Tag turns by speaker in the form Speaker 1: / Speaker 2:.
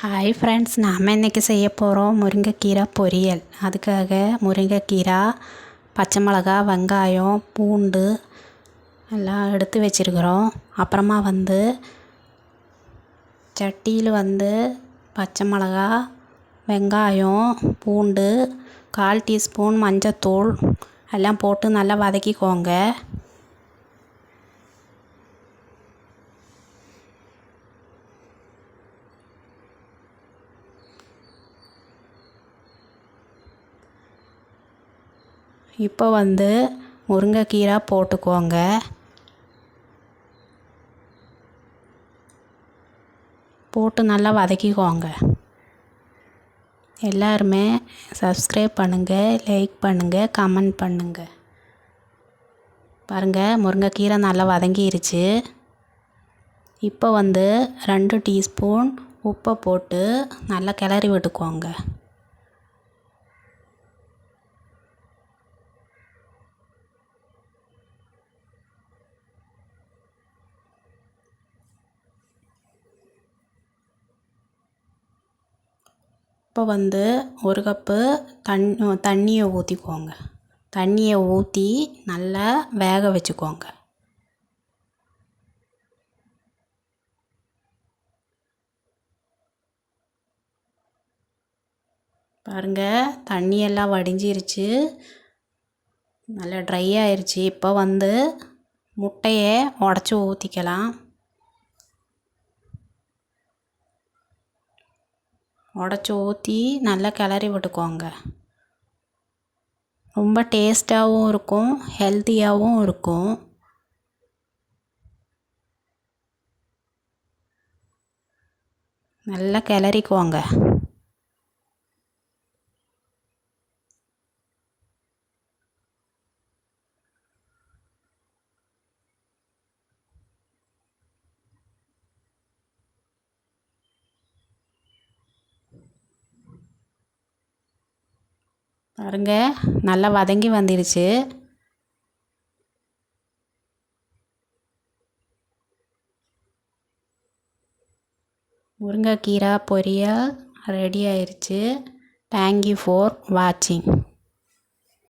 Speaker 1: Hi friends நாம் இன்றைக்கி செய்ய போகிறோம் முருங்கைக்கீரை பொரியல். அதுக்காக முருங்கைக்கீரை பச்சை மிளகா வெங்காயம் பூண்டு எல்லாம் எடுத்து வச்சுருக்குறோம். அப்புறமா வந்து சட்டியில் வந்து பச்சை மிளகா வெங்காயம் பூண்டு கால் டீஸ்பூன் மஞ்சத்தூள் எல்லாம் போட்டு நல்லா வதக்கிக்கோங்க. இப்போ வந்து முருங்கைக்கீரை போட்டுக்கோங்க. போட்டு நல்லா வதக்கிக்கோங்க. எல்லாருமே சப்ஸ்கிரைப் பண்ணுங்கள் லைக் பண்ணுங்கள் கமெண்ட் பண்ணுங்கள் பாருங்கள் முருங்கைக்கீரை நல்லா வதங்கிருச்சு. இப்போ வந்து ரெண்டு டீஸ்பூன் உப்பை போட்டு நல்லா கிளறி விட்டுக்கோங்க. இப்போ வந்து ஒரு கப்பு தண் தண்ணியை ஊற்றிக்கோங்க தண்ணியை ஊற்றி நல்லா வேக வச்சுக்கோங்க. பாருங்கள் தண்ணியெல்லாம் வடிஞ்சிருச்சு. நல்லா ட்ரை ஆயிடுச்சு இப்போ வந்து முட்டையை உடச்சி ஊற்றிக்கலாம் உடச்சி ஊற்றி நல்லா கிளறி விட்டுக்கோங்க. ரொம்ப டேஸ்ட்டாகவும் இருக்கும் ஹெல்த்தியாகவும் இருக்கும். நல்லா கிளறிக்கோங்க. பாருங்க நல்லா வதங்கி வந்துடுச்சு முருங்கைக்கீரை பொரியல் ரெடி ஆயிடுச்சு தேங்க்யூ ஃபார் வாட்சிங்